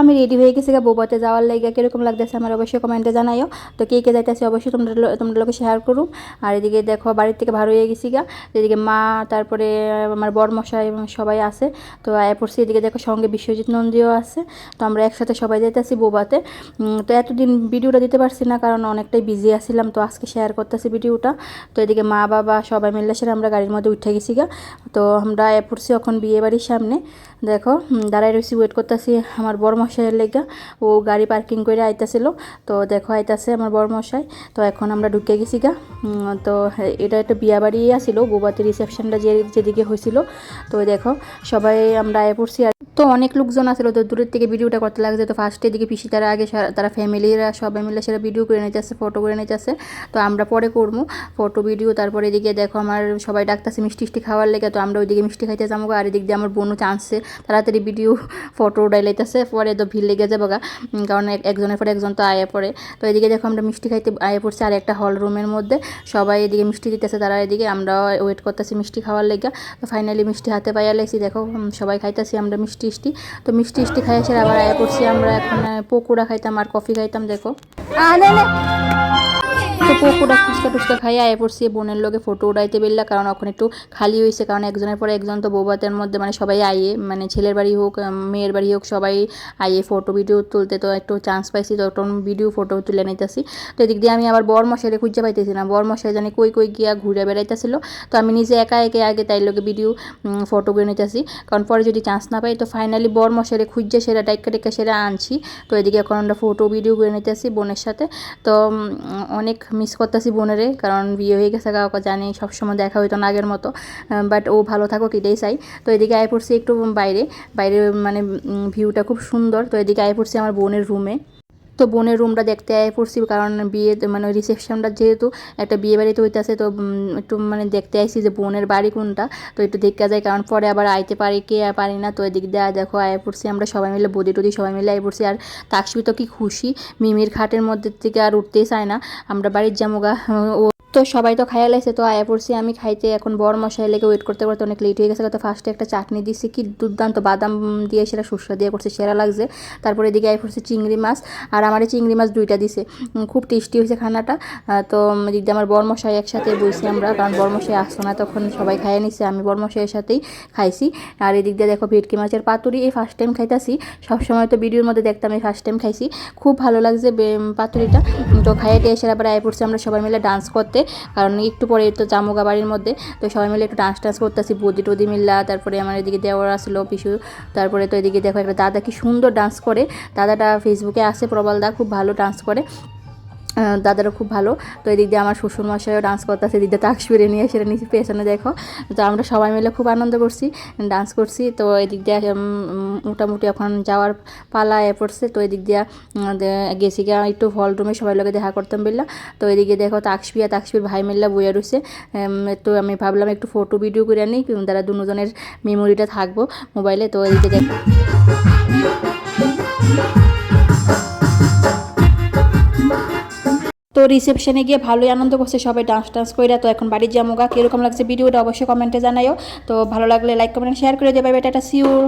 আমি রেডি হয়ে গেছি গা বৌবাতে যাওয়ার লাগে কীরকম লাগতেছে আমার অবশ্যই কমেন্টে জানাইও। তো কে কে যাইতেছে অবশ্যই তোমরা তোমরা লোকে শেয়ার করুম আর এদিকে দেখো, বাড়ির থেকে ভালো হয়ে গেছি গা। এদিকে মা, তারপরে আমার বর মশাই এবং সবাই আছে। তো পড়ছি এদিকে দেখো সঙ্গে বিশ্বজিৎ নন্দীও আছে। তো আমরা একসাথে সবাই যাইতেছি বোবাতে। তো এতদিন ভিডিওটা দিতে পারছি না কারণ অনেকটাই বিজি আছিলাম। তো আজকে শেয়ার করতেছি ভিডিওটা। তো এদিকে মা, বাবা সবাই মিলে সেরে আমরা গাড়ির মধ্যে উঠে গেছি গা। তো আমরা পড়ছি এখন বিয়ে বাড়ির সামনে। দেখো দাঁড়ায় রয়েছি ওয়েট করতেছি। আমার বড় মশাইয়ের লেগা। ও গাড়ি পার্কিং করে আইতাছিল। তো দেখো আইতাছে আমার বড় মশাই তো এখন আমরা ঢুকে গেছি গা। তো এটা একটা বিয়া বাড়ি আসিল বৌবাতি রিসেপশনটা যে, যেদিকে হয়েছিল তো দেখো সবাই আমরা আয় পড়ছি তো অনেক লোকজন আসলো তো দূরের থেকে ভিডিওটা করতে লাগছে। তো ফার্স্টে দিকে পিসি, তারা আগে তারা ফ্যামিলিরা সবাই মিলে সেটা ভিডিও করে নিতেছে ফটো করে নিতেছে তো আমরা পরে করব ফটো ভিডিও তারপরে এদিকে দেখো আমার সবাই ডাকতেছে মিষ্টি মিষ্টি খাওয়ার লেগে। তো আমরা ওইদিকে মিষ্টি খাইতে যাব আর এদিক দিয়ে আমার বোনও চান্সে তাড়াতাড়ি ভিডিও ফটো ডাইলাইতেছে পরে তো ভিড় লেগে যাব গা। কারণ একজনের পরে একজন তো আয়া পড়ে। তো এদিকে দেখো আমরা মিষ্টি খাইতে আয়া পড়ছি আর একটা হল রুমের মধ্যে। সবাই এদিকে মিষ্টি দিতেছে, তারা এদিকে আমরা ওয়েট করতেছি মিষ্টি খাওয়ার লেগে। তো ফাইনালি মিষ্টি হাতে পাইয়া লেগেছি দেখো সবাই খাইতেছি, আমরা মিষ্টি মিষ্টি। তো মিষ্টি মিষ্টি খাই আবার আয়া করছি। আমরা এখন পকোড়া খাইতাম আর কফি খাইতাম, দেখো। পকোড়া ফুচকা টুচকা খাইয়ে আয় পড়ছি বোনের লোকে ফটো উঠাইতে বেরলা, কারণ এখন একটু খালি হয়েছে কারণ একজনের পরে একজন তো বৌবাতের মধ্যে মানে সবাই আইয়ে মানে ছেলের বাড়ি হোক মেয়ের বাড়ি হোক, সবাই আইয়ে ফটো ভিডিও তুলতে, তো একটু চান্স পাইছি তখন ভিডিও ফটো তুলে নিতেছি। তো এদিক দিয়ে আমি আবার বর মশাইরে খুঁজে পাইতেছি না বর মশাই জানি কই কই গিয়া ঘুরে বেড়াইতেছিল, তো আমি নিজে একা, একে আগে তাই লোকে ভিডিও ফটো করে নিতেছি। কারণ পরে যদি চান্স না পাই, তো ফাইনালি বর মশাইরে খুঁজছে সেটা টাইকা টেক্কা সেটা আনছি। তো এদিকে এখন আমরা ফটো ভিডিও করে নিতেছি বোনের সাথে। তো অনেক মিস করতেছি বোনেরে, কারণ বিয়ে হয়ে গেছে, কাউকে জানি সবসময় দেখা হইতো না আগের মতো বাট ও ভালো থাকুক এটাই চাই। তো এদিকে আয় পড়ছি একটু বাইরে বাইরে মানে ভিউটা খুব সুন্দর। তো এদিকে আয় পড়ছি আমার বোনের রুমে তো বোনের রুমটা দেখতে আয় পড়ছি, কারণ বিয়ে মানে রিসেপশনটা যেহেতু একটা বিয়ে বাড়িতে হইতেছে, তো একটু মানে দেখতে আইছি যে বোনের বাড়ি কোনটা, তো একটু দেখতে যায়, কারণ পরে আবার আইতে পারি কে পারি না, তো এদিক দিয়ে দেখো, আয় পড়ছি আমরা সবাই মিলে, বদি টদি সবাই মিলে আয় পড়ছি, আর তাকসবি তো কি খুশি, মিমির খাটের মধ্যে থেকে আর উঠতেই চায় না, আমরা বাড়ির জামুগা ও তো সবাই তো খাইয়া লাইছে, তো আয়া পড়ছি আমি খাইতে। এখন বড় মশাই লেগে ওয়েট করতে করতে অনেক লেট হয়ে গেছে তো ফার্স্টে একটা চাটনি দিছি, কি দুর্দান্ত বাদাম দিয়ে সেটা শস্য দিয়ে করছে, সেরা লাগছে। তারপরে এদিকে আয় পড়ছে চিংড়ি মাছ, আর আমার চিংড়ি মাছ দুইটা দিছে। খুব টেস্টি হয়েছে খানাটা। তো দিয়ে আমার বরমশাই একসাথে বসছি আমরা, কারণ বরমশাই আসতো না, তখন সবাই খাইয়ে নিছে, আমি বরমশাইয়ের সাথেই খাইছি। আর এদিক দিয়ে দেখো ভেটকি মাছের পাতুরি, এই ফার্স্ট টাইম খাইতাছি। সবসময় তো ভিডিওর মধ্যে দেখতাম এই ফার্স্ট টাইম খাইছি। খুব ভালো লাগছে পাতুরিটা। তো খাইয়ে টেয়ে এসে আবার আয় পড়ছি, আমরা সবাই মিলে ডান্স করতে। কারণ একটু পরে তো জামুগা বাড়ির মধ্যে। তো সবাই মিলে একটু ডান্স টান্স করতেছি বদি টদি মিল্লা, তারপরে আমার এদিকে দেওয়ার আসলো পিসু, তারপরে তো এদিকে দেখো একটা দাদা কি সুন্দর ডান্স করে। দাদাটা ফেসবুকে আসে প্রবাল দা, খুব ভালো ডান্স করে। দাদারা খুব ভালো। তো এদিক দিয়ে আমার শ্বশুর মশাইও ডান্স করতেছে, এদিক দিয়ে তাকসুরে নিয়ে সেটা নিচে পেছনে দেখো। তো আমরা সবাই মিলে খুব আনন্দ করছি ডান্স করছি। তো এদিক দিয়ে মোটামুটি এখন যাওয়ার পালা এ পড়ছে। তো এদিক দিয়ে গেছি গিয়া একটু হল রুমে সবাই লোকে দেখা করতাম বললা। তো এদিকে দেখো তাকসপিয়া তাকসপির ভাই মিল্লা বইয়া রয়েছে তো আমি ভাবলাম একটু ফটো ভিডিও করে নিই তারা দুজনের মেমোরিটা থাকব মোবাইলে তো এদিকে দেখো। রিসেপশনে গিয়ে ভালোই আনন্দ করছে, সবাই ডান্স টান্স করে তো এখন বাড়ির জামুগা কীরকম লাগছে ভিডিওটা অবশ্যই কমেন্টে জানাইও তো ভালো লাগলে লাইক কমেন্ট শেয়ার করে দেবে এটা সিউর